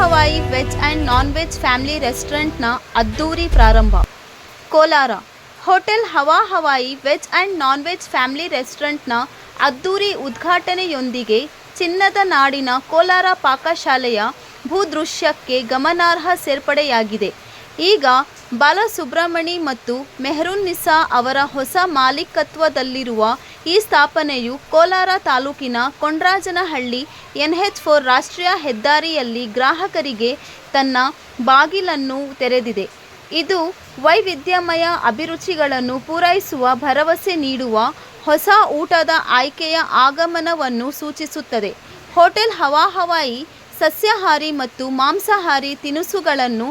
Hawaii veg and non veg family ರೆಸ್ಟೋರೆಂಟ್ನ ಅದ್ದೂರಿ ಪ್ರಾರಂಭ. ಕೋಲಾರ. ಹೋಟೆಲ್ ಹವಾ Hawaii veg and non veg family ರೆಸ್ಟೋರೆಂಟ್ನ ಅದ್ದೂರಿ ಉದ್ಘಾಟನೆಯೊಂದಿಗೆ ಚಿನ್ನದ ನಾಡಿನ ಕೋಲಾರ ಪಾಕಶಾಲೆಯ ಭೂದೃಶ್ಯಕ್ಕೆ ಗಮನಾರ್ಹ ಸೇರ್ಪಡೆಯಾಗಿದೆ. ಈಗ ಬಾಲಸುಬ್ರಹ್ಮಣಿ ಮತ್ತು ಮೆಹರುನ್ನಿಸಾ ಅವರ ಹೊಸ ಮಾಲೀಕತ್ವದಲ್ಲಿರುವ ಈ ಸ್ಥಾಪನೆಯು ಕೋಲಾರ ತಾಲೂಕಿನ ಕೊಂಡ್ರಾಜನಹಳ್ಳಿ ಎನ್ಎಚ್ ಫೋರ್ ರಾಷ್ಟ್ರೀಯ ಹೆದ್ದಾರಿಯಲ್ಲಿ ಗ್ರಾಹಕರಿಗೆ ತನ್ನ ಬಾಗಿಲನ್ನು ತೆರೆದಿದೆ. ಇದು ವೈವಿಧ್ಯಮಯ ಅಭಿರುಚಿಗಳನ್ನು ಪೂರೈಸುವ ಭರವಸೆ ನೀಡುವ ಹೊಸ ಊಟದ ಆಯ್ಕೆಯ ಆಗಮನವನ್ನು ಸೂಚಿಸುತ್ತದೆ. ಹೋಟೆಲ್ ಹವಾಹವಾಯಿ ಸಸ್ಯಾಹಾರಿ ಮತ್ತು ಮಾಂಸಾಹಾರಿ ತಿನಿಸುಗಳನ್ನು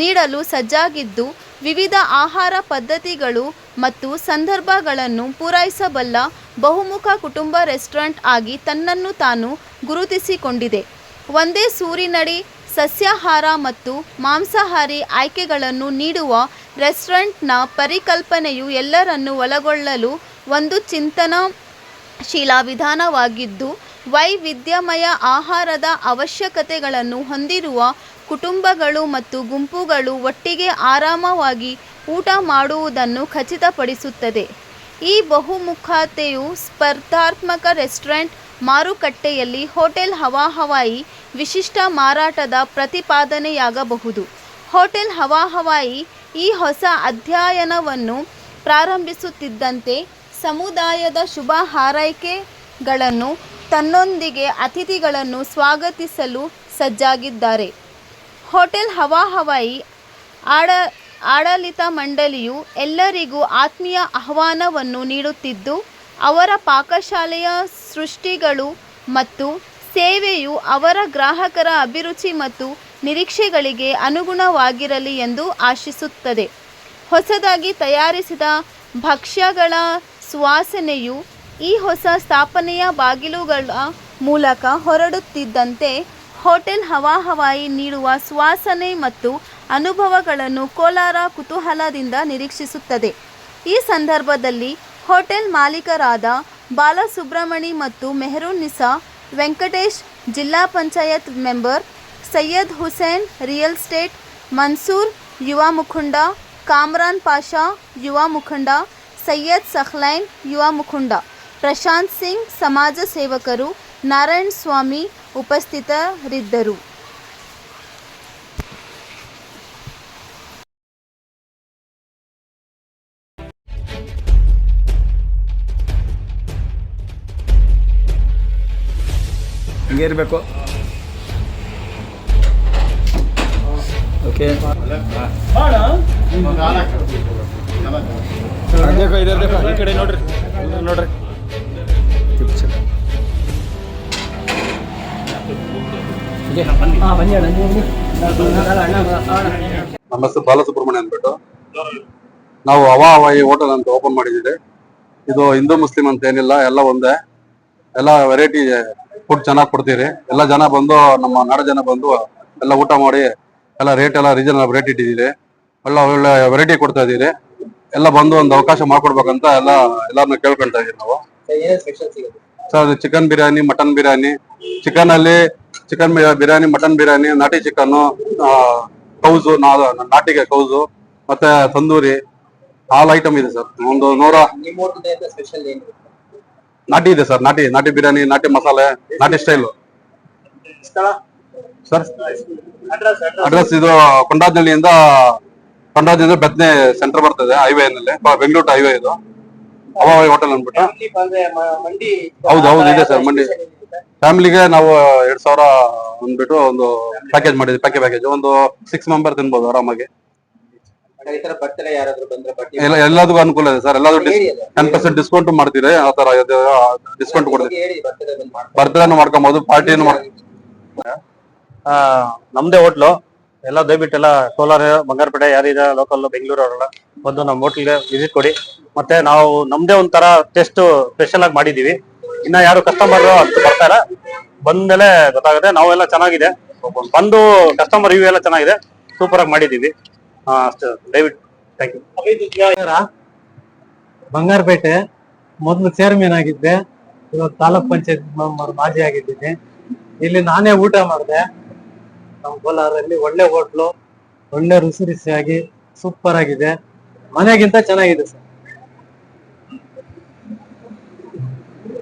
ನೀಡಲು ಸಜ್ಜಾಗಿದ್ದು, ವಿವಿಧ ಆಹಾರ ಪದ್ಧತಿಗಳು ಮತ್ತು ಸಂದರ್ಭಗಳನ್ನು ಪೂರೈಸಬಲ್ಲ ಬಹುಮುಖ ಕುಟುಂಬ ರೆಸ್ಟೋರೆಂಟ್ ಆಗಿ ತನ್ನನ್ನು ತಾನು ಗುರುತಿಸಿಕೊಂಡಿದೆ. ಒಂದೇ ಸೂರಿನಡಿ ಸಸ್ಯಾಹಾರ ಮತ್ತು ಮಾಂಸಾಹಾರಿ ಆಯ್ಕೆಗಳನ್ನು ನೀಡುವ ರೆಸ್ಟೋರೆಂಟ್ನ ಪರಿಕಲ್ಪನೆಯು ಎಲ್ಲರನ್ನು ಒಳಗೊಳ್ಳಲು ಒಂದು ಚಿಂತನಶೀಲ ವಿಧಾನವಾಗಿದ್ದು ವೈವಿಧ್ಯಮಯ ಆಹಾರದ ಅವಶ್ಯಕತೆಗಳನ್ನು ಹೊಂದಿರುವ ಕುಟುಂಬಗಳು ಮತ್ತು ಗುಂಪುಗಳು ಒಟ್ಟಿಗೆ ಆರಾಮವಾಗಿ ಊಟ ಮಾಡುವುದನ್ನು ಖಚಿತಪಡಿಸುತ್ತದೆ. ಈ ಬಹುಮುಖತೆಯು ಸ್ಪರ್ಧಾತ್ಮಕ ರೆಸ್ಟೋರೆಂಟ್ ಮಾರುಕಟ್ಟೆಯಲ್ಲಿ ಹೋಟೆಲ್ ಹವಾ ಹವಾಯಿ ವಿಶಿಷ್ಟ ಮಾರಾಟದ ಪ್ರತಿಪಾದನೆಯಾಗಬಹುದು. ಹೋಟೆಲ್ ಹವಾ ಹವಾಯಿ ಈ ಹೊಸ ಅಧ್ಯಯನವನ್ನು ಪ್ರಾರಂಭಿಸುತ್ತಿದ್ದಂತೆ ಸಮುದಾಯದ ಶುಭ ಹಾರೈಕೆಗಳನ್ನು ತನ್ನೊಂದಿಗೆ ಅತಿಥಿಗಳನ್ನು ಸ್ವಾಗತಿಸಲು ಸಜ್ಜಾಗಿದ್ದಾರೆ. ಹೋಟೆಲ್ ಹವಾ ಹವಾಯಿ ಆಡ, ಆಡಳಿತ ಮಂಡಳಿಯು ಎಲ್ಲರಿಗೂ ಆತ್ಮೀಯ ಆಹ್ವಾನವನ್ನು ನೀಡುತ್ತಿದ್ದು, ಅವರ ಪಾಕಶಾಲೆಯ ಸೃಷ್ಟಿಗಳು ಮತ್ತು ಸೇವೆಯು ಅವರ ಗ್ರಾಹಕರ ಅಭಿರುಚಿ ಮತ್ತು ನಿರೀಕ್ಷೆಗಳಿಗೆ ಅನುಗುಣವಾಗಿರಲಿ ಎಂದು ಆಶಿಸುತ್ತದೆ. ಹೊಸದಾಗಿ ತಯಾರಿಸಿದ ಭಕ್ಷ್ಯಗಳ ಸುವಾಸನೆಯು ಈ ಹೊಸ ಸ್ಥಾಪನೆಯ ಬಾಗಿಲುಗಳ ಮೂಲಕ ಹೊರಡುತ್ತಿದ್ದಂತೆ ಹೋಟೆಲ್ ಹವಾಹವಾಯಿ ನೀಡುವ ಸುವಾಸನೆ ಮತ್ತು ಅನುಭವಗಳನ್ನು ಕೋಲಾರ ಕುತೂಹಲದಿಂದ ನಿರೀಕ್ಷಿಸುತ್ತದೆ. ಈ ಸಂದರ್ಭದಲ್ಲಿ ಹೋಟೆಲ್ ಮಾಲೀಕರಾದ ಬಾಲಸುಬ್ರಹ್ಮಣಿ ಮತ್ತು ಮೆಹರುನ್ನಿಸಾ ವೆಂಕಟೇಶ್ ಜಿಲ್ಲಾ panchayat member Syed Hussain real estate Mansoor ಯುವ ಮುಖಂಡ, ಕಾಮ್ರಾನ್ ಪಾಷಾ ಯುವ ಮುಖಂಡ, ಸೈಯದ್ ಸಹ್ಲೈನ್ ಯುವ ಮುಖಂಡ. ಪ್ರಶಾಂತ್ ಸಿಂಗ್ ಸಮಾಜ ಸೇವಕರು ನಾರಾಯಣ್ ಸ್ವಾಮಿ ಉಪಸ್ಥಿತರಿದ್ದರು. ಹಿಂಗೆ ಇರಬೇಕು. ಓಕೆ ಈ ಕಡೆ ನೋಡ್ರಿ. ನೋಡ್ರಿ. ನಮ್ಮ ಹೆಸರು ಬಾಲಸುಬ್ರಹ್ಮಣ್ಯ ಅಂದ್ಬಿಟ್ಟು. ನಾವು ಹವಾ ಈ ಹೋಟೆಲ್ ಅಂತ ಓಪನ್ ಮಾಡಿದ್ದೀವಿ. ಇದು ಹಿಂದೂ ಮುಸ್ಲಿಂ ಅಂತ ಏನಿಲ್ಲ ಎಲ್ಲ ಒಂದೇ. ಎಲ್ಲ ವೆರೈಟಿ ಫುಡ್ ಚೆನ್ನಾಗಿ ಕೊಡ್ತೀರಿ. ಎಲ್ಲ ಜನ ಬಂದು ನಮ್ಮ ನಾಡ ಜನ ಬಂದು ಎಲ್ಲ ಊಟ ಮಾಡಿ ಎಲ್ಲ ರೇಟ್ ಎಲ್ಲ ರೀಸನಬಲ್ ರೇಟ್ ಇಟ್ಟಿದ್ದೀರಿ. ಎಲ್ಲ ಒಳ್ಳೆ ವೆರೈಟಿ ಕೊಡ್ತಾ ಇದ್ದೀರಿ. ಎಲ್ಲ ಬಂದು ಒಂದು ಅವಕಾಶ ಮಾಡ್ಕೊಡ್ಬೇಕಂತ ಎಲ್ಲ ಎಲ್ಲಾರನ್ನ ಕೇಳ್ಕೊಳ್ತಾ ಇದೀವಿ ನಾವು. Sir chicken biryani mutton biryani. Chicken ಅಲ್ಲಿ ಚಿಕನ್ ಬಿರಿಯಾನಿ ಮಟನ್ ಬಿರಿಯಾನಿ ನಾಟಿ ಚಿಕನ್ ಕೌಸು ನಾಟಿಗೆ ಕೌಸು ಮತ್ತೆ ತಂದೂರಿ ಆಲ್ ಐಟಮ್ ಇದೆ ಸರ್. ಒಂದು ನೂರ ನಾಟಿ ಇದೆ ಸರ್ ನಾಟಿ ನಾಟಿ ಬಿರಿಯಾನಿ ನಾಟಿ ಮಸಾಲೆ ನಾಟಿ ಸ್ಟೈಲು. ಸರ್ ಅಡ್ರೆಸ್ ಇದು ಕೊಂಡಾಜನಹಳ್ಳಿಯಿಂದ ಪಂಡ್ರಾದಿಂದ ಬೆತ್ನೆ ಸೆಂಟರ್ ಬರ್ತದೆ ಹೈವೇನಲ್ಲಿ ಬೆಂಗಳೂರು ಹೈವೇ ಇದು. ಹವಾಯಿ ಹೋಟೆಲ್ ಅಂದ್ಬಿಟ್ಟು. ಹೌದು ಹೌದು ಇದೆ ಸರ್ ಮಂಡಿ. ಫ್ಯಾಮಿಲಿಗೆ ನಾವು ಎರಡ್ ಸಾವಿರ ಅಂದ್ಬಿಟ್ಟು ಒಂದು ಪ್ಯಾಕೇಜ್ ಮಾಡಿದ್ವಿ ಪ್ಯಾಕೇಜ್ ಪ್ಯಾಕೇಜ್ ಒಂದು ಸಿಕ್ಸ್ ಮೆಂಬರ್ ತಿನ್ಬೋದು ಆರಾಮಾಗಿ. ಎಲ್ಲ ಎಲ್ಲದಕ್ಕೂ ಅನುಕೂಲ ಇದೆ ಸರ್. ಎಲ್ಲದೂ ಹೇಳಿ ಅದು. ಟೆನ್ ಪರ್ಸೆಂಟ್ ಡಿಸ್ಕೌಂಟ್ ಮಾಡ್ತೀರಿ ಆ ತರ ಡಿಸ್ಕೌಂಟ್ ಕೊಡ್ತೀವಿ ಬರ್ತ್ಡೇನು ಮಾಡ್ಕೊಬಹುದು ಪಾರ್ಟಿಯನ್ನು ನಮ್ದೇ ಹೋಟ್ಲು ಎಲ್ಲ ದಯವಿಟ್ಟು ಎಲ್ಲ ಕೋಲಾರ, ಬಂಗಾರಪೇಟೆ ಯಾರಿದೆ ಲೋಕಲ್ ಬೆಂಗಳೂರು ಅವರೆಲ್ಲ ಬಂದು ನಮ್ಮ ಹೋಟ್ಲಿಗೆ ವಿಸಿಟ್ ಕೊಡಿ. ಮತ್ತೆ ನಾವು ನಮ್ದೇ ಒಂಥರ ಟೆಸ್ಟ್ ಸ್ಪೆಷಲ್ ಆಗಿ ಮಾಡಿದೀವಿ. ಇನ್ನ ಯಾರು ಕಸ್ಟಮರ್ ಅಷ್ಟು ಬರ್ತಾರ ಬಂದ್ಮೇಲೆ ಗೊತ್ತಾಗುತ್ತೆ, ನಾವೆಲ್ಲ ಚೆನ್ನಾಗಿದೆ. ಬಂದು ಕಸ್ಟಮರ್ ರಿವ್ಯೂ ಎಲ್ಲ ಚೆನ್ನಾಗಿದೆ. ಸೂಪರ್ ಆಗಿ ಮಾಡಿದೀವಿ. ದಯವಿಟ್ಟು ಥ್ಯಾಂಕ್ ಯು ಬಂಗಾರಪೇಟೆ, ಮೊದಲು ಚೇರ್ಮನ್ ಆಗಿದ್ದೆ. ಇವಾಗ ತಾಲೂಕ್ ಪಂಚಾಯತ್ ಮಾಜಿ ಆಗಿದ್ದೀನಿ. ಇಲ್ಲಿ ನಾನೇ ಊಟ ಮಾಡಿದೆ. ನಮ್ಮ ಕೋಲಾರಲ್ಲಿ ಒಳ್ಳೆ ಹೋಟ್ಲು ಒಳ್ಳೆ ರುಚಿ ರುಚಿಯಾಗಿ ಸೂಪರ್ ಆಗಿದೆ ಮನೆಗಿಂತ ಚೆನ್ನಾಗಿದೆ ಸರ್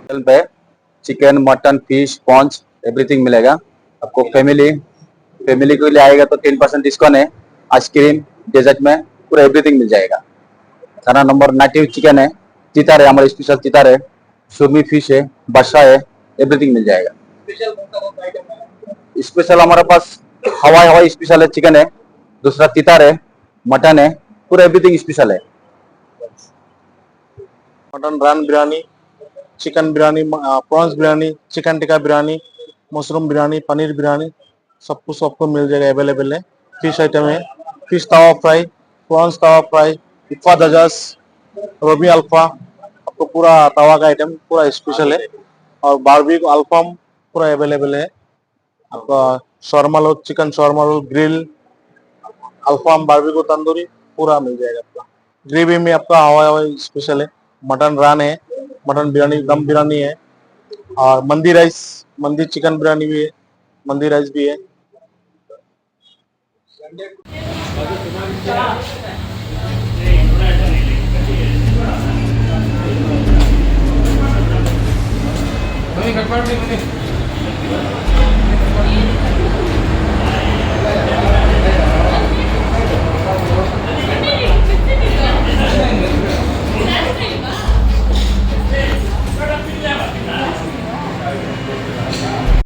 होटल पे chicken mutton fish prawns everything मिलेगा आपको फैमिली फैमिली के लिए आएगा तो टेन परसेंट डिस्काउंट है आइसक्रीम डेजर्ट में पूरा एवरीथिंग मिल जाएगा खाना नंबर नाटिव चिकन है तितार है हमारा स्पेशल तितार है सुरमी फिश है बादशाह है एवरीथिंग मिल जाएगा स्पेशल हमारे पास हवाई हवाई स्पेशल है चिकन है, दूसरा तितार है, मटन है, पूरा एवरीथिंग स्पेशल है। Mutton raan biryani chicken biryani prawns biryani chicken tikka biryani mushroom biryani paneer biryani सब कुछ सबको मिल जाएगा अवेलेबल है। फ़िश आइटम है fish tawa fry prawns tawa fry इफ़ा दजस रोबी अल्फ़ा आपको पूरा तवा का आइटम पूरा स्पेशल है। और बारबी अल्फाम पूरा अवेलेबल है। आपका shawarma chicken shawarma roll grill alfaham barbecue tandoori पूरा मिल जाएगा आपका ग्रेवी में आपका हवाई स्पेशल है मटन रान है मटन बिरयानी दम बिरयानी है और मंदी राइस मंदी चिकन बिरयानी भी है मंदी राइस भी है